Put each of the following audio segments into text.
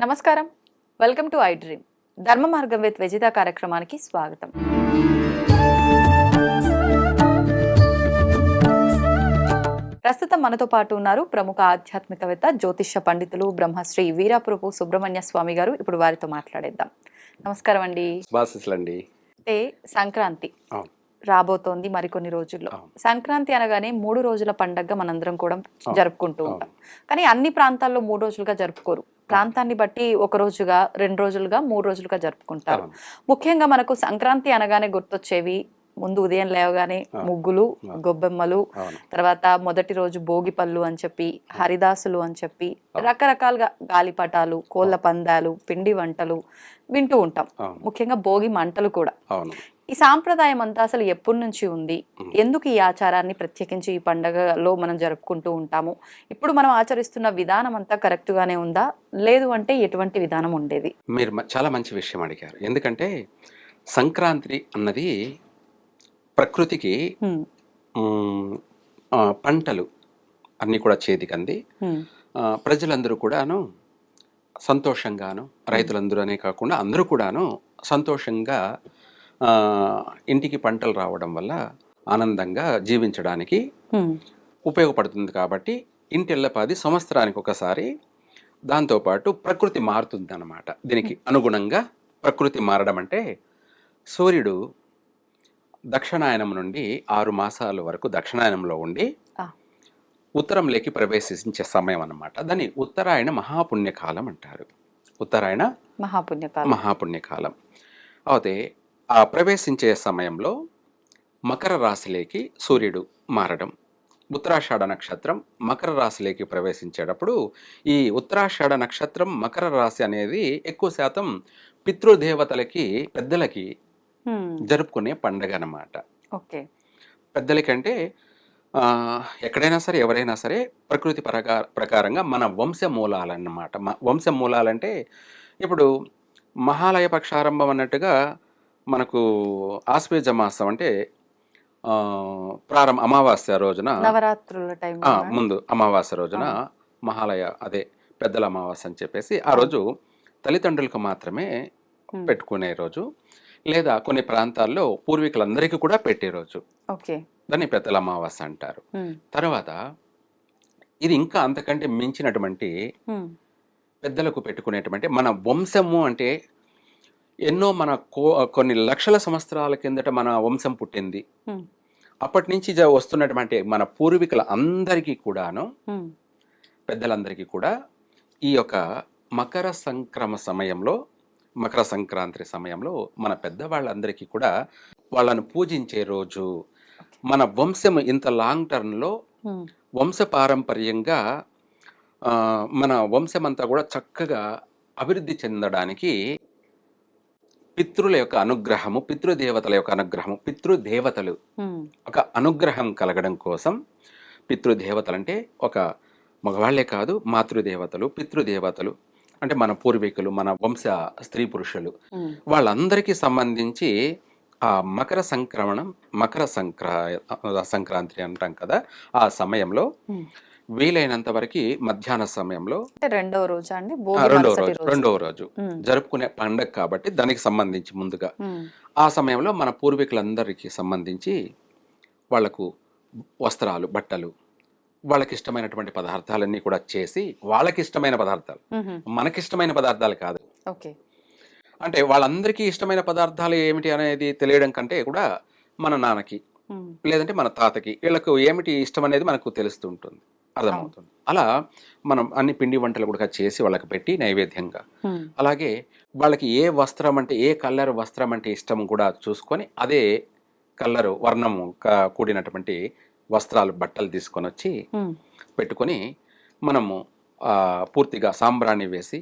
నమస్కారం. Welcome to I dream. ధర్మ మార్గం విత్ వెజిత కార్యక్రమానికి స్వాగతం. ప్రస్తుతం మనతో పాటు ఉన్నారు ప్రముఖ ఆధ్యాత్మికవేత్త జ్యోతిష్య పండితులు బ్రహ్మశ్రీ వీరాపురపు సుబ్రహ్మణ్య స్వామి గారు. ఇప్పుడు వారితో మాట్లాడేద్దాం. నమస్కారం అండి. అంటే సంక్రాంతి. రాబోతోంది మరికొన్ని రోజుల్లో. సంక్రాంతి అనగానే మూడు రోజుల పండగగా మనందరం కూడా జరుపుకుంటూ ఉంటాం. కానీ అన్ని ప్రాంతాల్లో మూడు రోజులుగా జరుపుకోరు. ప్రాంతాన్ని బట్టి ఒక రోజుగా రెండు రోజులుగా మూడు రోజులుగా జరుపుకుంటారు. ముఖ్యంగా మనకు సంక్రాంతి అనగానే గుర్తొచ్చేవి ముందు ఉదయం లేవగానే ముగ్గులు గొబ్బెమ్మలు తర్వాత మొదటి రోజు భోగి పళ్ళు అని చెప్పి హరిదాసులు అని చెప్పి రకరకాలుగా గాలిపటాలు కోళ్ళ పందాలు పిండి వంటలు వింటూ ఉంటాం. ముఖ్యంగా భోగి మంటలు కూడా. ఈ సాంప్రదాయం అంతా అసలు ఎప్పటి నుంచి ఉంది? ఎందుకు ఈ ఆచారాన్ని ప్రత్యేకించి ఈ పండగలో మనం జరుపుకుంటూ ఉంటాము? ఇప్పుడు మనం ఆచరిస్తున్న విధానం అంతా కరెక్ట్ గానే ఉందా? లేదు అంటే ఎటువంటి విధానం ఉండేది? మీరు చాలా మంచి విషయం అడిగారు. ఎందుకంటే సంక్రాంతి అన్నది ప్రకృతికి పంటలు అన్నీ కూడా చేతికంది ప్రజలందరూ కూడాను సంతోషంగాను రైతులందరూ అనే కాకుండా అందరూ కూడాను సంతోషంగా ఇంటికి పంటలు రావడం వల్ల ఆనందంగా జీవించడానికి ఉపయోగపడుతుంది కాబట్టి ఇంటిల్లపాది సంవత్సరానికి ఒకసారి దాంతోపాటు ప్రకృతి మారుతుంది అన్నమాట దీనికి అనుగుణంగా ప్రకృతి మారడం అంటే సూర్యుడు దక్షిణాయనం నుండి ఆరు మాసాల వరకు దక్షిణాయనంలో ఉండి ఉత్తరంలోకి ప్రవేశించే సమయం అన్నమాట. దాన్ని ఉత్తరాయణ మహాపుణ్యకాలం అంటారు. ఉత్తరాయణ మహాపుణ్యకాలం. మహాపుణ్యకాలం. అయితే ప్రవేశించే సమయంలో మకర రాశిలోకి సూర్యుడు మారడం ఉత్తరాషాఢ నక్షత్రం మకర రాశిలోకి ప్రవేశించేటప్పుడు ఈ ఉత్తరాషాఢ నక్షత్రం మకర రాశి అనేది ఎక్కువ శాతం పితృదేవతలకి పెద్దలకి జరుపుకునే పండగ అన్నమాట. ఓకే. పెద్దలకంటే ఎక్కడైనా సరే ఎవరైనా సరే ప్రకృతి ప్రకా ప్రకారంగా మన వంశ మూలాలన్నమాట మ- వంశ మూలాలంటే ఇప్పుడు మహాలయ పక్షారంభం అన్నట్టుగా మనకు ఆశ్వేజ మాసం అంటే ప్రారంభ అమావాస్య రోజున నవరాత్రుల టైం ముందు అమావాస్య రోజున మహాలయ అదే పెద్దల అమావాస్య అని చెప్పేసి ఆ రోజు తల్లిదండ్రులకు మాత్రమే పెట్టుకునే రోజు. లేదా కొన్ని ప్రాంతాల్లో పూర్వీకులందరికీ కూడా పెట్టే రోజు. ఓకే. దాన్ని పెద్దల అమావాస్య అంటారు. తర్వాత ఇది ఇంకా అంతకంటే మించినటువంటి పెద్దలకు పెట్టుకునేటువంటి మన వంశము అంటే ఎన్నో మన కో కొన్ని లక్షల సంవత్సరాల కిందట మన వంశం పుట్టింది. అప్పటి నుంచి వస్తున్నటువంటి మన పూర్వీకుల అందరికీ కూడాను పెద్దలందరికీ కూడా ఈ యొక్క మకర సంక్రమ సమయంలో మకర సంక్రాంతి సమయంలో మన పెద్దవాళ్ళందరికీ కూడా వాళ్ళను పూజించే రోజు మన వంశం ఇంత లాంగ్ టర్మ్లో వంశ పారంపర్యంగా మన వంశమంతా కూడా చక్కగా అభివృద్ధి చెందడానికి పితృల యొక్క అనుగ్రహము పితృదేవతల యొక్క అనుగ్రహము పితృదేవతలు. ఒక అనుగ్రహం కలగడం కోసం పితృదేవతలు అంటే ఒక మగవాళ్ళే కాదు మాతృదేవతలు పితృదేవతలు. అంటే మన పూర్వీకులు మన వంశ స్త్రీ పురుషులు. వాళ్ళందరికీ సంబంధించి ఆ మకర సంక్రమణం మకర సంక్రా సంక్రాంతి అంటాం కదా ఆ సమయంలో. వీలైనంత వరకు మధ్యాహ్న సమయంలో రెండవ రోజా అండి? రెండవ రోజు రెండవ రోజు జరుపుకునే పండగ కాబట్టి దానికి సంబంధించి ముందుగా. ఆ సమయంలో మన పూర్వీకులందరికీ సంబంధించి వాళ్ళకు వస్త్రాలు బట్టలు వాళ్ళకి ఇష్టమైనటువంటి పదార్థాలన్నీ కూడా చేసి వాళ్ళకి ఇష్టమైన పదార్థాలు. మ్మ్. మనకిష్టమైన పదార్థాలు కాదు. ఓకే. అంటే వాళ్ళందరికీ ఇష్టమైన పదార్థాలు ఏమిటి అనేది తెలియడం కంటే కూడా మన నాన్నకి. లేదంటే మన తాతకి వీళ్ళకు ఏమిటి ఇష్టం అనేది మనకు తెలుస్తూ ఉంటుంది. అర్థమవుతుంది అలా మనం అన్ని పిండి వంటలు కూడా చేసి వాళ్ళకి పెట్టి నైవేద్యంగా. అలాగే వాళ్ళకి ఏ వస్త్రం అంటే ఏ కలర్ వస్త్రం అంటే ఇష్టం కూడా చూసుకొని అదే కలరు వర్ణము కూడినటువంటి వస్త్రాలు బట్టలు తీసుకొని వచ్చి. పెట్టుకొని మనము పూర్తిగా సాంబ్రాణి వేసి.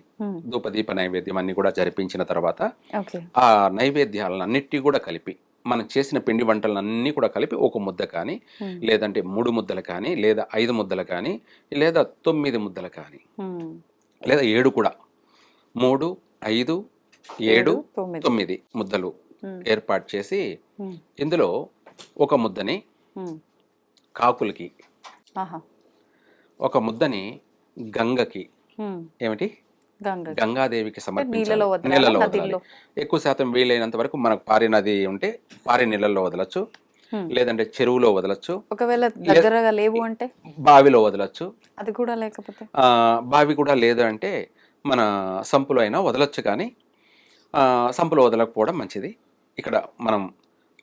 ధూపదీప నైవేద్యం అన్ని కూడా జరిపించిన తర్వాత ఆ నైవేద్యాలన్నిటి కూడా కలిపి మనం చేసిన పిండి వంటలన్నీ కూడా కలిపి ఒక ముద్ద కానీ. లేదంటే మూడు ముద్దలు కానీ లేదా ఐదు ముద్దలు కానీ లేదా తొమ్మిది ముద్దలు కానీ. లేదా ఏడు కూడా మూడు ఐదు ఏడు తొమ్మిది ముద్దలు. ఏర్పాటు చేసి. ఇందులో ఒక ముద్దని. కాకులకి ఒక ముద్దని గంగకి ఏమిటి గంగాదేవికి సమర్పించాలి. నీళ్ళలో వదలాలా? నీళ్ళలో ఎక్కువ శాతం వీలైనంత వరకు మనకు పారి నది ఉంటే పారి నీళ్ళల్లో వదలచ్చు. లేదంటే చెరువులో వదలచ్చు. ఒకవేళ దగ్గరగా లేవు అంటే? బావిలో వదలచ్చు. అది కూడా లేకపోతే? ఆ, బావి కూడా లేదు అంటే మన సంపులో అయినా వదలొచ్చు కానీ ఆ, సంపులో వదలకపోవడం మంచిది. ఇక్కడ మనం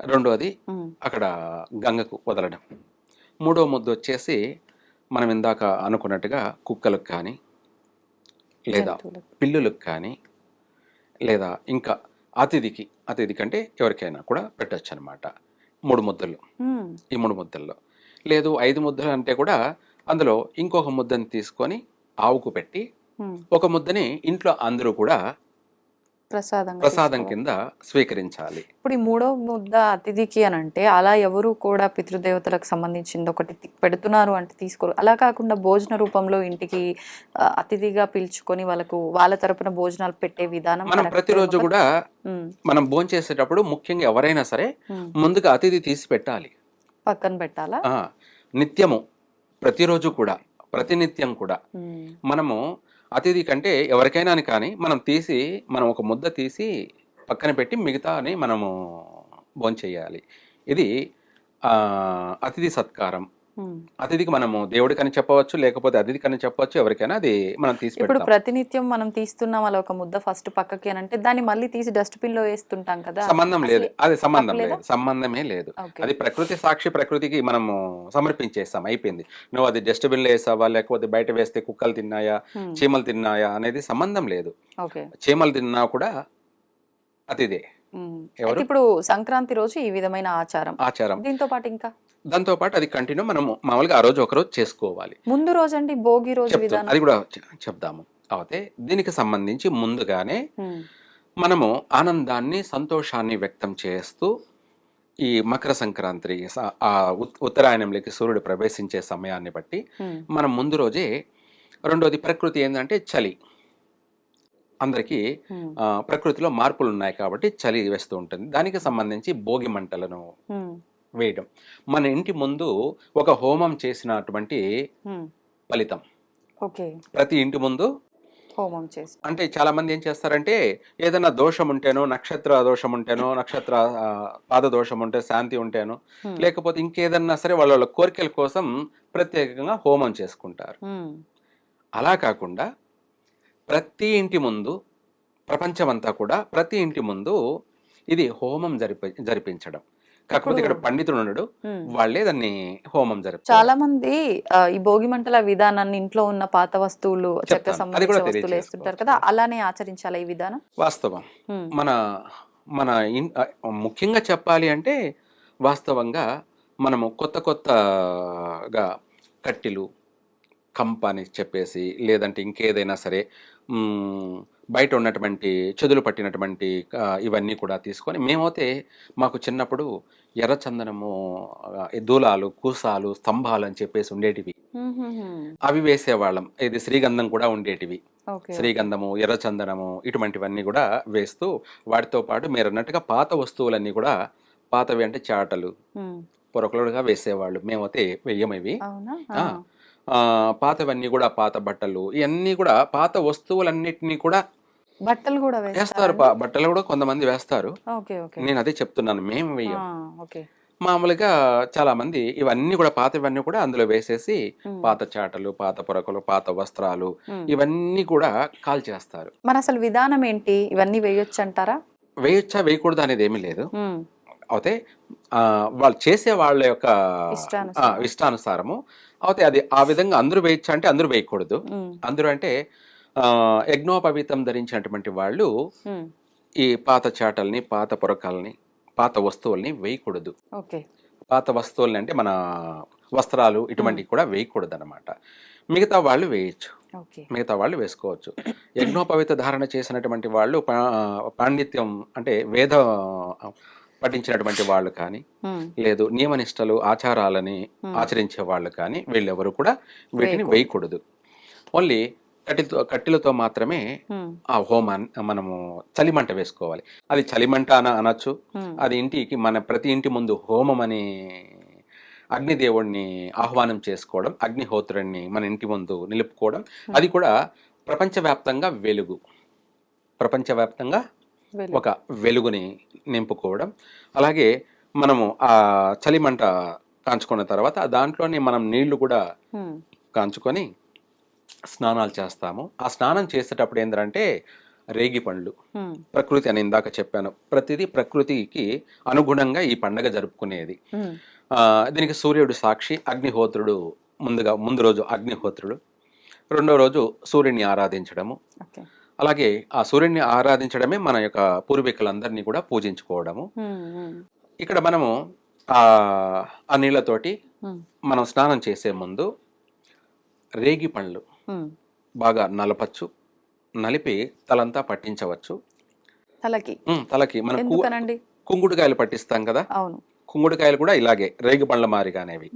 రెండోది అక్కడ గంగకు వదలడం. మూడో ముద్ద వచ్చేసి మనం ఇందాక అనుకున్నట్టుగా కుక్కలకు కానీ లేదా. పిల్లులకు కానీ లేదా ఇంకా అతిథికి అతిథికి అంటే ఎవరికైనా కూడా పెట్టచ్చు అనమాట మూడు ముద్దలు. ఈ మూడు ముద్దల్లో. లేదు ఐదు ముద్దలు అంటే కూడా అందులో ఇంకొక ముద్దని తీసుకొని ఆవుకు పెట్టి ఒక ముద్దని ఇంట్లో అందరూ కూడా ప్రసాదం తీసుకోవాలి. కింద స్వీకరించాలి. ఇప్పుడు ఈ మూడో ముద్ద అతిథికి అని అంటే అలా ఎవరు కూడా పితృదేవతలకు సంబంధించింది ఒకటి పెడుతున్నారు అంటే తీసుకోరు. అలా కాకుండా భోజన రూపంలో ఇంటికి అతిథిగా పిలుచుకొని వాళ్ళకు వాళ్ళ తరపున భోజనాలు పెట్టే విధానం మనం ప్రతిరోజు కూడా మనం భోంచేసేటప్పుడు ముఖ్యంగా ఎవరైనా సరే ముందుగా అతిథి తీసి పెట్టాలి. పక్కన పెట్టాలా? నిత్యము ప్రతిరోజు కూడా ప్రతినిత్యం కూడా. మనము అతిథి కంటే ఎవరికైనా అని కానీ మనం తీసి మనం ఒక ముద్ద తీసి పక్కన పెట్టి మిగతాని మనము భోంచేయాలి. ఇది అతిథి సత్కారం. అతిథికి మనము దేవుడికని చెప్పవచ్చు లేకపోతే అతిథికని చెప్పవచ్చు ఎవరికైనా అది మనం తీసి ఇప్పుడు ప్రతినిత్యం మనం తీస్తున్నాం అలా ఒక ముద్ద ఫస్ట్ పక్కకి అని అంటే దాన్ని మళ్ళీ తీసి డస్ట్బిన్లో వేస్తుంటాం కదా? సంబంధం లేదు. అది సంబంధం? లేదు. సంబంధమే లేదు. అది ప్రకృతి సాక్షి ప్రకృతికి మనము సమర్పించేస్తాం. అయిపోయింది. నువ్వు అది డస్ట్బిన్లో వేసావా? లేకపోతే బయట వేస్తే కుక్కలు తిన్నాయా? చీమలు తిన్నాయా? అనేది సంబంధం లేదు. చీమలు తిన్నా కూడా అతిదే ఇప్పుడు సంక్రాంతి రోజు ఈ విధమైన ఆచారం. ఆచారం. దీంతో పాటు ఇంకా? దాంతో పాటు అది కంటిన్యూ మనము మామూలుగా ఆ రోజు ఒకరోజు చేసుకోవాలి. ముందు రోజు అండి భోగి రోజు అది కూడా చెప్దాము. అయితే దీనికి సంబంధించి ముందుగానే మనము ఆనందాన్ని సంతోషాన్ని వ్యక్తం చేస్తూ ఈ మకర సంక్రాంతి ఆ ఉత్- ఉత్తరాయణంలోకి సూర్యుడు ప్రవేశించే సమయాన్ని బట్టి మనం ముందు రోజే రెండోది ప్రకృతి ఏంటంటే చలి. అందరికీ ప్రకృతిలో మార్పులు ఉన్నాయి కాబట్టి చలి వేస్తూ ఉంటుంది. దానికి సంబంధించి భోగి మంటలను వేయడం. మన ఇంటి ముందు ఒక హోమం చేసినటువంటి. ఫలితం. ఓకే. ప్రతి ఇంటి ముందు హోమం చేసి అంటే చాలా మంది ఏం చేస్తారంటే ఏదైనా దోషం ఉంటేనో నక్షత్ర దోషం ఉంటేనో నక్షత్ర పాద దోషం ఉంటే శాంతి ఉంటేనో. లేకపోతే ఇంకేదన్నా సరే వాళ్ళ కోరికల కోసం ప్రత్యేకంగా హోమం చేసుకుంటారు. అలా కాకుండా ప్రతి ఇంటి ముందు ప్రపంచమంతా కూడా ప్రతి ఇంటి ముందు ఇది హోమం జరిపి జరిపించడం. కాకపోతే ఇక్కడ పండితుడు ఉండడు ఉమ్. వాళ్ళే దాన్ని హోమం జరుపుతారు. చాలా మంది ఈ భోగి మంటల విధానాన్ని ఇంట్లో ఉన్న పాత వస్తువులు చెక్క సంబంధించిన కూడా వస్తువులు. వేస్తుంటారు కదా అలానే ఆచరించాలా ఈ విధానం? వాస్తవం. మన మన ముఖ్యంగా చెప్పాలి అంటే వాస్తవంగా మనము కొత్త కొత్తగా కట్టెలు కంప అని చెప్పేసి లేదంటే ఇంకేదైనా సరే బయట ఉన్నటువంటి చెదులు పట్టినటువంటి ఇవన్నీ కూడా తీసుకొని మేమైతే మాకు చిన్నప్పుడు ఎర్రచందనము దూలాలు కూసాలు స్తంభాలు అని చెప్పేసి ఉండేటివి. అవి వేసేవాళ్ళం. ఇది శ్రీగంధం కూడా ఉండేటివి. శ్రీగంధము ఎర్రచందనము ఇటువంటివన్నీ కూడా వేస్తూ వాటితో పాటు మీరు అన్నట్టుగా పాత వస్తువులన్నీ కూడా పాతవి అంటే చాటలు పొరకలుగా వేసేవాళ్ళు. మేమైతే వెయ్యం ఇవి అవునా? ఆ, ఆ, పాతవన్నీ కూడా పాత బట్టలు ఇవన్నీ కూడా పాత వస్తువులన్నిటినీ కూడా బట్టలు కూడా వేస్తారు బట్టలు కూడా కొంతమంది వేస్తారు. నేను అదే చెప్తున్నాను మేము ఓకే. మామూలుగా చాలా మంది ఇవన్నీ కూడా పాతవన్నీ కూడా అందులో వేసేసి పాత చాటలు పాత పొరకలు పాత వస్త్రాలు. ఇవన్నీ కూడా కాల్ చేస్తారు మరి అసలు విధానం ఏంటి? ఇవన్నీ వేయొచ్చు అంటారా వేయొచ్చా వేయకూడదు అనేది ఏమీ లేదు. అయితే వాళ్ళు చేసే వాళ్ళ యొక్క ఇష్టానుసారము. అయితే అది ఆ విధంగా అందరూ వేయచ్చా అంటే అందరూ వేయకూడదు. అందరూ అంటే యజ్ఞోపవీతం ధరించినటువంటి వాళ్ళు ఈ పాత చాటల్ని పాత పొరకాలని పాత వస్తువుల్ని వేయకూడదు. పాత వస్తువుల్ని అంటే మన వస్త్రాలు ఇటువంటివి కూడా వేయకూడదు అనమాట మిగతా వాళ్ళు వేయచ్చు. మిగతా వాళ్ళు వేసుకోవచ్చు. యజ్ఞోపవిత ధారణ చేసినటువంటి వాళ్ళు పాండిత్యం అంటే వేద పఠించినటువంటి వాళ్ళు కానీ లేదు నియమనిష్టలు ఆచారాలని Hmm. ఆచరించే వాళ్ళు కానీ వీళ్ళెవరు కూడా వీటిని వేయకూడదు. ఓన్లీ కట్టెలతో కట్టెలతో మాత్రమే ఆ హోమాన్ని మనము చలిమంట వేసుకోవాలి. అది చలిమంట అన అనొచ్చు. అది ఇంటికి మన ప్రతి ఇంటి ముందు హోమం అని అగ్నిదేవుడిని ఆహ్వానం చేసుకోవడం అగ్నిహోత్రుడిని మన ఇంటి ముందు నిలుపుకోవడం అది కూడా ప్రపంచవ్యాప్తంగా వెలుగు. ప్రపంచవ్యాప్తంగా. ఒక వెలుగుని నింపుకోవడం. అలాగే మనము ఆ చలిమంట కాంచుకున్న తర్వాత దాంట్లోనే మనం నీళ్ళు కూడా కాంచుకొని స్నానాలు చేస్తాము. ఆ స్నానం చేసేటప్పుడు ఏంటంటే రేగి పండ్లు. ప్రకృతి అని ఇందాక చెప్పాను. ప్రతిదీ ప్రకృతికి అనుగుణంగా ఈ పండగ జరుపుకునేది. దీనికి సూర్యుడు సాక్షి అగ్నిహోత్రుడు ముందుగా ముందు రోజు అగ్నిహోత్రుడు. రెండో రోజు సూర్యుని ఆరాధించడము. అలాగే ఆ సూర్యుడిని ఆరాధించడమే మన యొక్క పూర్వీకులందరినీ కూడా పూజించుకోవడము. ఇక్కడ మనము ఆ ఆ నీళ్ళతోటి మనం స్నానం చేసే ముందు రేగి పండ్లు. బాగా నలపచ్చు నలిపి తలంతా పట్టించవచ్చు. తలకి. తలకి. మన కుంగుడుకాయలు పట్టిస్తాం కదా? అవును. కుంగుడుకాయలు కూడా ఇలాగే రేగి పండ్ల మారిగానేవి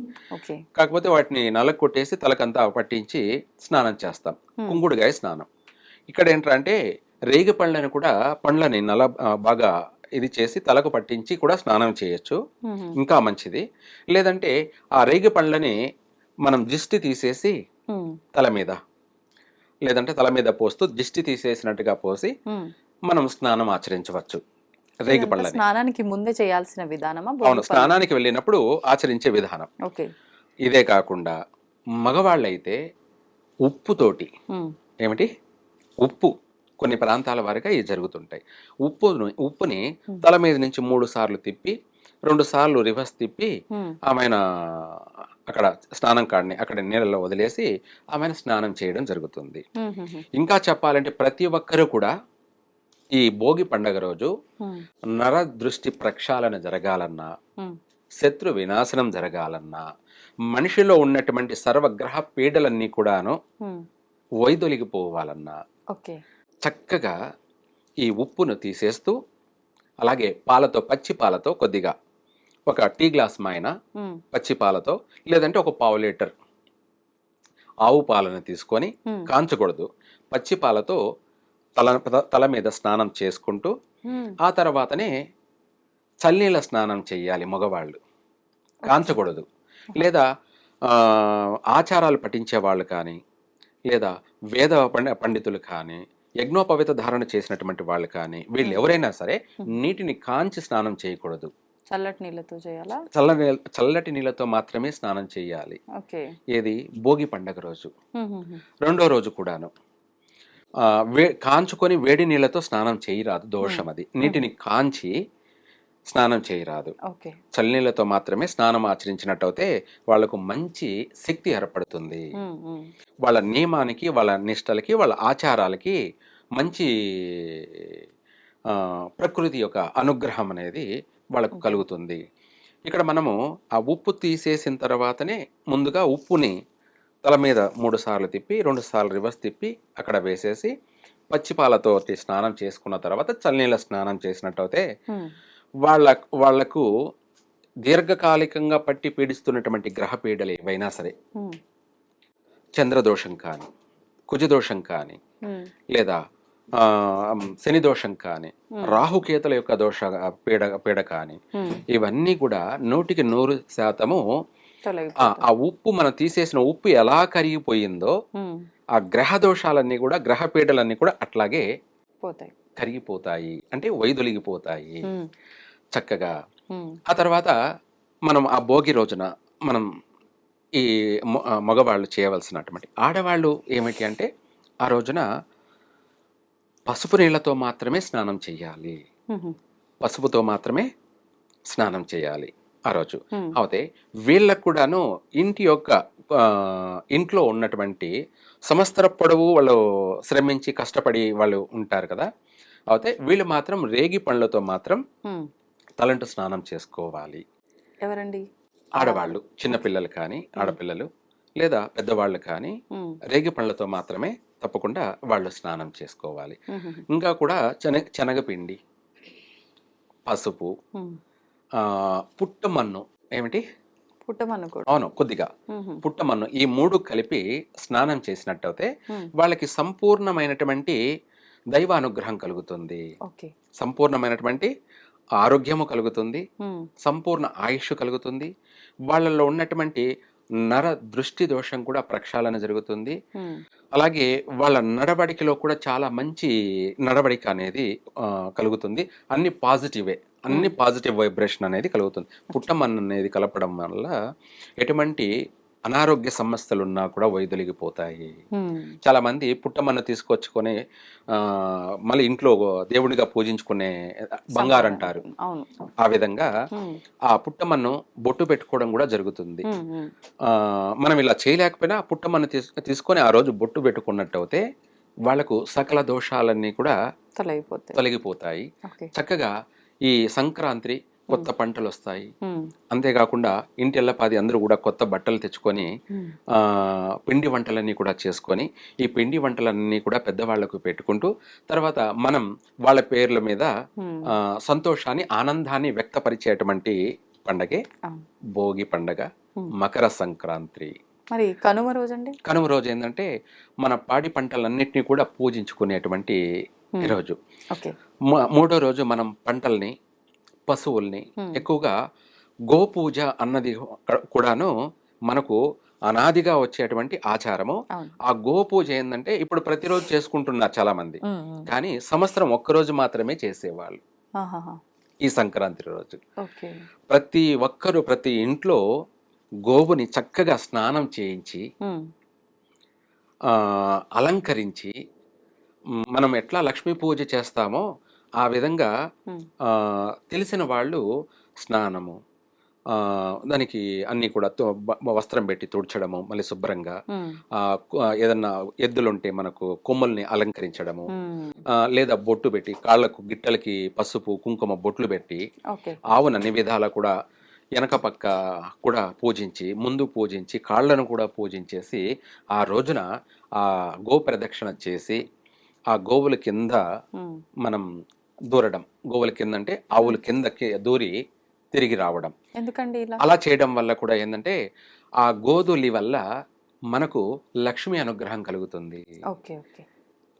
కాకపోతే వాటిని నలకు కొట్టేసి తలకంతా పట్టించి స్నానం చేస్తాం. కుంగుడుగాయ స్నానం. ఇక్కడ ఏంటంటే రేగి పళ్ళని కూడా పండ్లని నల బాగా ఇది చేసి తలకు పట్టించి కూడా స్నానం చేయొచ్చు. ఇంకా మంచిది. లేదంటే ఆ రేగి పండ్లని మనం దిష్టి తీసేసి తల మీద లేదంటే తల మీద పోస్తూ దిష్టి తీసేసినట్టుగా పోసి. మనం స్నానం ఆచరించవచ్చు రేగి పళ్ళని స్నానానికి ముందే చేయాల్సిన విధానమా అవును? స్నానానికి వెళ్ళినప్పుడు ఆచరించే విధానం. ఓకే. ఇదే కాకుండా మగవాళ్ళైతే ఉప్పుతోటి ఏమిటి? ఉప్పు కొన్ని ప్రాంతాల వారిగా ఇవి జరుగుతుంటాయి. ఉప్పును ఉప్పుని. తల మీద నుంచి మూడు సార్లు తిప్పి రెండు సార్లు రివర్స్ తిప్పి ఆమెన అక్కడ స్నానం కాడిని అక్కడ నీళ్ళలో వదిలేసి ఆమెన స్నానం చేయడం జరుగుతుంది. ఇంకా చెప్పాలంటే ప్రతి ఒక్కరూ కూడా ఈ భోగి పండగ రోజు నర దృష్టి ప్రక్షాళన జరగాలన్నా శత్రు వినాశనం జరగాలన్నా మనిషిలో ఉన్నటువంటి సర్వగ్రహ పీడలన్నీ కూడాను. వైదొలిగిపోవాలన్నా ఓకే. చక్కగా ఈ ఉప్పును తీసేస్తూ అలాగే పాలతో పచ్చి పాలతో కొద్దిగా ఒక టీ గ్లాస్ మాయన పచ్చి పాలతో లేదంటే ఒక పావు లీటర్ ఆవు పాలను తీసుకొని కాంచకూడదు. పచ్చి పాలతో తల తల మీద స్నానం చేసుకుంటూ. ఆ తర్వాతనే చల్లనీళ్ళ స్నానం చేయాలి మగవాళ్ళు. కాంచకూడదు. లేదా ఆచారాలు పఠించే వాళ్ళు కానీ లేదా వేద పండి పండితులు కానీ యజ్ఞోపవిత ధారణ చేసినటువంటి వాళ్ళు కానీ వీళ్ళు ఎవరైనా సరే నీటిని కాంచి స్నానం చేయకూడదు. చల్లటి నీళ్ళతో చేయాలా? చల్ల చల్లటి నీళ్ళతో మాత్రమే స్నానం చేయాలి. ఏది? భోగి పండగ రోజు. రెండో రోజు కూడాను. కాంచుకొని వేడి నీళ్ళతో స్నానం చేయరాదు దోషం అది నీటిని కాంచి స్నానం చేయరాదు. ఓకే. చల్లనీళ్ళతో మాత్రమే స్నానం ఆచరించినట్టయితే వాళ్ళకు మంచి శక్తి ఏర్పడుతుంది. వాళ్ళ నియమానికి వాళ్ళ నిష్టలకి వాళ్ళ ఆచారాలకి మంచి ప్రకృతి యొక్క అనుగ్రహం అనేది వాళ్ళకు కలుగుతుంది. ఇక్కడ మనము ఆ ఉప్పు తీసేసిన తర్వాతనే ముందుగా ఉప్పుని తల మీద మూడు సార్లు తిప్పి రెండు సార్లు రివర్స్ తిప్పి అక్కడ వేసేసి పచ్చిపాలతో స్నానం చేసుకున్న తర్వాత చల్లనీళ్ళ స్నానం చేసినట్టయితే వాళ్ళ వాళ్ళకు దీర్ఘకాలికంగా పట్టి పీడిస్తున్నటువంటి గ్రహ పీడలు ఏవైనా సరే చంద్రదోషం కానీ కుజదోషం కానీ. లేదా శని దోషం కానీ రాహుకేతుల యొక్క దోష పీడ పీడ కానీ. ఇవన్నీ కూడా నూటికి నూరు శాతము ఆ ఉప్పు మనం తీసేసిన ఉప్పు ఎలా కరిగిపోయిందో ఆ గ్రహ దోషాలన్నీ కూడా గ్రహ పీడలన్నీ కూడా అట్లాగే పోతాయి. కరిగిపోతాయి. అంటే వైదొలిగిపోతాయి చక్కగా. ఆ తర్వాత మనం ఆ భోగి రోజున మనం ఈ మగవాళ్ళు చేయవలసినటువంటి ఆడవాళ్ళు ఏమిటి అంటే ఆ రోజున పసుపు నీళ్ళతో మాత్రమే స్నానం చేయాలి. పసుపుతో మాత్రమే స్నానం చేయాలి ఆ రోజు. అయితే వీళ్ళకు కూడాను ఇంటి యొక్క ఇంట్లో ఉన్నటువంటి సంవత్సర పొడవు వాళ్ళు శ్రమించి కష్టపడి వాళ్ళు ఉంటారు కదా. అయితే వీళ్ళు మాత్రం రేగి పండ్లతో మాత్రం. తలంటు స్నానం చేసుకోవాలి. ఎవరండి? ఆడవాళ్ళు చిన్నపిల్లలు కానీ ఆడపిల్లలు లేదా పెద్దవాళ్ళు కానీ రేగి పండ్లతో మాత్రమే తప్పకుండా వాళ్ళు స్నానం చేసుకోవాలి. ఇంకా కూడా శన శనగపిండి పసుపు పుట్టమన్ను ఏమిటి? పుట్టమన్ను కూడా. అవును కొద్దిగా. పుట్టమన్ను ఈ మూడు కలిపి స్నానం చేసినట్టయితే. వాళ్ళకి సంపూర్ణమైనటువంటి దైవానుగ్రహం కలుగుతుంది. ఓకే. సంపూర్ణమైనటువంటి ఆరోగ్యము కలుగుతుంది సంపూర్ణ ఆయుష్ కలుగుతుంది వాళ్ళలో ఉన్నటువంటి నర దృష్టి దోషం కూడా ప్రక్షాళన జరుగుతుంది. అలాగే వాళ్ళ నడవడికలో కూడా చాలా మంచి నడవడిక అనేది కలుగుతుంది. అన్ని పాజిటివే అన్ని పాజిటివ్ వైబ్రేషన్ అనేది కలుగుతుంది. పుట్టమన్ను అనేది కలపడం వల్ల ఎటువంటి అనారోగ్య సమస్యలు ఉన్నా కూడా వైదొలిగిపోతాయి. చాలా మంది పుట్టమన్ను తీసుకొచ్చుకొని ఆ, మళ్ళీ ఇంట్లో దేవుడిగా పూజించుకునే బంగారు అంటారు. ఆ విధంగా ఆ పుట్టమన్ను బొట్టు పెట్టుకోవడం కూడా జరుగుతుంది. మనం ఇలా చేయలేకపోయినా పుట్టమన్ను తీసు తీసుకొని ఆ రోజు బొట్టు పెట్టుకున్నట్టు అయితే వాళ్ళకు సకల దోషాలన్నీ కూడా తొలగిపోతాయి. చక్కగా ఈ సంక్రాంతి కొత్త పంటలు వస్తాయి అంతేకాకుండా ఇంటి ఎల్లపాది అందరూ కూడా కొత్త బట్టలు తెచ్చుకొని పిండి వంటలన్నీ కూడా చేసుకొని ఈ పిండి వంటలన్నీ కూడా పెద్దవాళ్ళకు పెట్టుకుంటూ తర్వాత మనం వాళ్ళ పేర్ల మీద సంతోషాన్ని ఆనందాన్ని వ్యక్తపరిచేటువంటి పండగే. భోగి పండగ. మకర సంక్రాంతి. మరి కనుమ రోజండి? కనుమ రోజు ఏంటంటే మన పాడి పంటలన్నిటినీ కూడా పూజించుకునేటువంటి. రోజు. మూడో రోజు మనం పంటల్ని పశువుల్ని. ఎక్కువగా గోపూజ అన్నది కూడాను మనకు అనాదిగా వచ్చేటువంటి ఆచారము. ఆ గోపూజ ఏంటంటే ఇప్పుడు ప్రతిరోజు చేసుకుంటున్నారు చాలా మంది కానీ సంవత్సరం ఒక్కరోజు మాత్రమే చేసేవాళ్ళు. ఈ సంక్రాంతి రోజు. ప్రతి ఒక్కరు ప్రతి ఇంట్లో గోవుని చక్కగా స్నానం చేయించి అలంకరించి మనం ఎట్లా లక్ష్మీ పూజ చేస్తామో ఆ విధంగా తెలిసిన వాళ్ళు స్నానము ఆ, దానికి అన్నీ కూడా వస్త్రం పెట్టి తుడ్చడము మళ్ళీ శుభ్రంగా ఏదన్నా ఎద్దులుంటే మనకు కొమ్మల్ని అలంకరించడము లేదా బొట్టు పెట్టి కాళ్ళకు గిట్టలకి పసుపు కుంకుమ బొట్లు పెట్టి ఆవును అన్ని విధాలా కూడా వెనక పక్క కూడా పూజించి ముందు పూజించి కాళ్ళను కూడా పూజించేసి ఆ రోజున ఆ గో ప్రదక్షిణ చేసి ఆ గోవుల కింద మనం దూరడం గోవుల కింద అంటే ఆవుల కిందకి దూరి తిరిగి రావడం. ఎందుకండి అలా చేయడం వల్ల కూడా ఏంటంటే ఆ గోధులి వల్ల మనకు లక్ష్మి అనుగ్రహం కలుగుతుంది. Okay okay.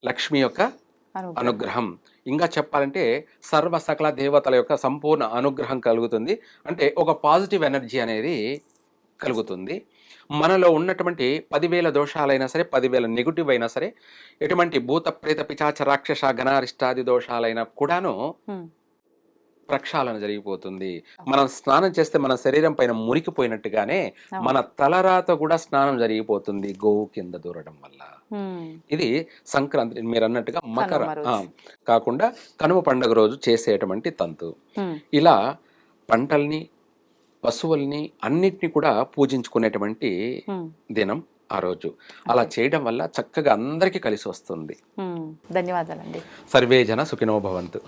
లక్ష్మి యొక్క. అనుగ్రహం. ఇంకా చెప్పాలంటే సర్వ సకల దేవతల యొక్క సంపూర్ణ అనుగ్రహం కలుగుతుంది. అంటే ఒక పాజిటివ్ ఎనర్జీ అనేది కలుగుతుంది. మనలో ఉన్నటువంటి పదివేల దోషాలైనా సరే పదివేల నెగిటివ్ అయినా సరే ఎటువంటి భూత ప్రేత పిచాచ రాక్షస గణారిష్టాది దోషాలైనా కూడాను ప్రక్షాళన జరిగిపోతుంది. మనం స్నానం చేస్తే మన శరీరం పైన మురికిపోయినట్టుగానే. మన తలరాత కూడా స్నానం జరిగిపోతుంది గోవు కింద దూరడం వల్ల. ఇది సంక్రాంతి మీరు అన్నట్టుగా మకర కాకుండా కనుమ పండుగ రోజు చేసేటువంటి తంతు. ఇలా పంటల్ని పశువుల్ని అన్నిటిని కూడా పూజించుకునేటువంటి దినం ఆ రోజు. అలా చేయడం వల్ల చక్కగా అందరికీ కలిసి వస్తుంది. ధన్యవాదాలండి. సర్వే జన సుఖినో భవంతు.